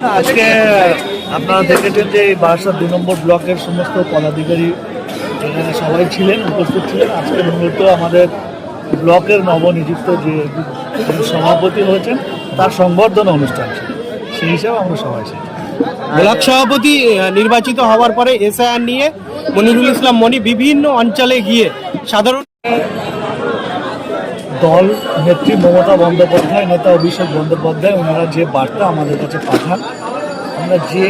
আজকে আপনারা দেখেছেন যে এই বারাসাত দু নম্বর ব্লকের সমস্ত পদাধিকারী এখানে সবাই ছিলেন, উপস্থিত ছিলেন। আজকে মূলত আমাদের ব্লকের নবনিযুক্ত যে সভাপতি হয়েছেন তার সংবর্ধনা অনুষ্ঠান সেই হিসাবে আমরা সবাই ব্লক সভাপতি নির্বাচিত হওয়ার পরে এসআইআর নিয়ে মনিরুল ইসলাম মনি বিভিন্ন অঞ্চলে গিয়ে সাধারণ দল নেত্রী মমতা বন্দ্যোপাধ্যায় নেতা অভিষেক বন্দ্যোপাধ্যায় ওনারা যে বার্তা আমাদের কাছে পাঠান আমরা যে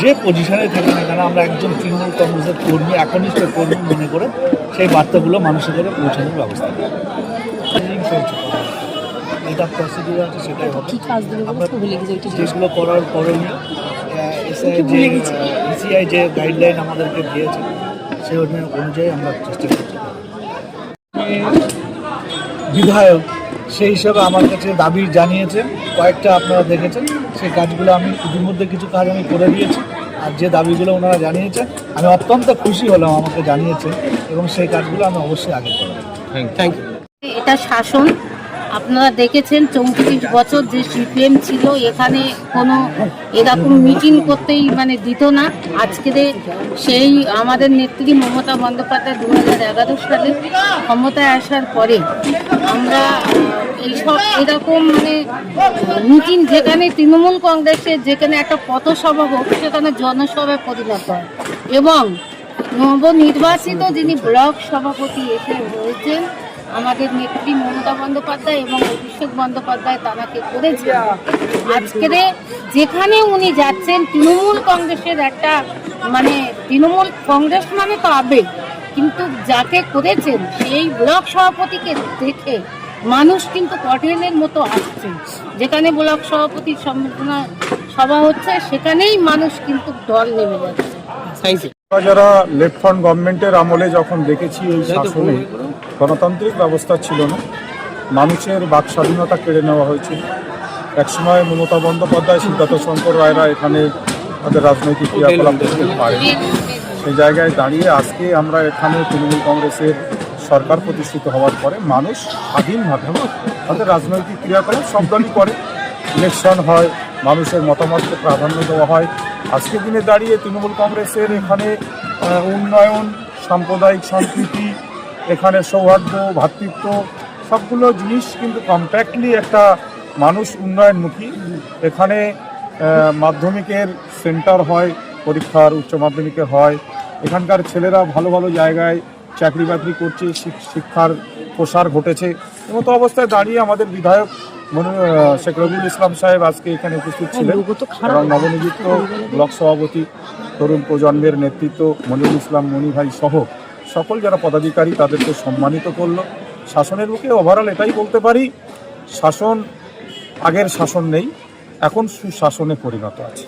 যে পজিশনে থাকি না কেন আমরা একজন তৃণমূল কংগ্রেসের কর্মী একনিষ্ঠ কর্মী মনে করে সেই বার্তাগুলো মানুষের কাছে পৌঁছানোর ব্যবস্থা করি। এটা প্রসিডিউর আছে সেটাই হবে। আমরা যেগুলো করার করণীয় যে ইসিআই যে গাইডলাইন আমাদেরকে দিয়েছে সেই অনুযায়ী আমরা চেষ্টা করছি। বিধায়ক সেই হিসাবে আমার কাছে দাবি জানিয়েছেন কয়েকটা আপনারা দেখেছেন সেই কাজগুলো আমি ইতিমধ্যে কিছু কাজ আমি করে দিয়েছি আর যে দাবিগুলো ওনারা জানিয়েছেন আমি অত্যন্ত খুশি হলাম আমাকে জানিয়েছেন এবং সেই কাজগুলো আমি অবশ্যই আগে করব। থ্যাংক ইউ এটা শাসন। আপনারা দেখেছেন চৌত্রিশ বছর যে সিপিএম ছিল এখানে কোনো এরকম মিটিং করতেই মানে দিত না। আজকে সেই আমাদের নেত্রী মমতা বন্দ্যোপাধ্যায় দু হাজার এগারো সালে ক্ষমতায় আসার পরে আমরা এইসব এরকম মানে মিটিং যেখানে তৃণমূল কংগ্রেসের যেখানে একটা পথসভা হোক, সেখানে জনসভায় পরিণত হয়। এবং নবনির্বাচিত যিনি ব্লক সভাপতি এসে হয়েছেন আমাদের নেত্রী মমতা বন্দ্যোপাধ্যায় এবং অভিষেক বন্দ্যোপাধ্যায় তানাকে করেছেন। আজকের যেখানে উনি যাচ্ছেন, তৃণমূল কংগ্রেসের একটা মানে তৃণমূল কংগ্রেস মানে তো আবেগ। কিন্তু যাকে করেছেন সেই ব্লক সভাপতিকে দেখে মানুষ কিন্তু কটেলের মতো আসছে। যেখানে ব্লক সভাপতির সম্ভাবনা সভা হচ্ছে সেখানেই মানুষ কিন্তু দল নেমে যাচ্ছে। যারা লেফট ফ্রন্ট গভর্নমেন্টের আমলে যখন দেখেছি এই শাসনে গণতান্ত্রিক ব্যবস্থা ছিল না মানুষের বাক স্বাধীনতা কেড়ে নেওয়া হয়েছিল। একসময় মমতা বন্দ্যোপাধ্যায় সিদ্ধার্থ শঙ্কর রায়রা এখানে তাদের রাজনৈতিক ক্রিয়াকলাপ করতে পারে সেই জায়গায় দাঁড়িয়ে আজকে আমরা এখানে তৃণমূল কংগ্রেসের সরকার প্রতিষ্ঠিত হওয়ার পরে মানুষ স্বাধীনভাবে তাদের রাজনৈতিক ক্রিয়াকলাপ সব দলই করে। ইলেকশন হয়, মানুষের মতামতকে প্রাধান্য দেওয়া হয়। আজকের দিনে দাঁড়িয়ে তৃণমূল কংগ্রেসের এখানে উন্নয়ন, সাম্প্রদায়িক সম্প্রীতি এখানে সৌহার্দ্য ভ্রাতৃত্ব সবগুলো জিনিস কিন্তু কম্প্যাক্টলি একটা মানুষ উন্নয়নমুখী। এখানে মাধ্যমিকের সেন্টার হয় পরীক্ষার উচ্চ মাধ্যমিকের হয়। এখানকার ছেলেরা ভালো ভালো জায়গায় চাকরি বাকরি করছে শিক্ষার প্রসার ঘটেছে। এমতো অবস্থায় দাঁড়িয়ে আমাদের বিধায়ক শেখ রবিউল ইসলাম সাহেব আজকে এখানে উপস্থিত ছিলেন। এবং নবনিযুক্ত ব্লক সভাপতি তরুণ প্রজন্মের নেতৃত্ব মনিরুল ইসলাম মনি ভাই সহ সকল যারা পদাধিকারী তাদেরকে সম্মানিত করল। শাসনের মুখে ওভারঅল এটাই বলতে পারি শাসন আগের শাসন নেই এখন সুশাসনে পরিণত আছে।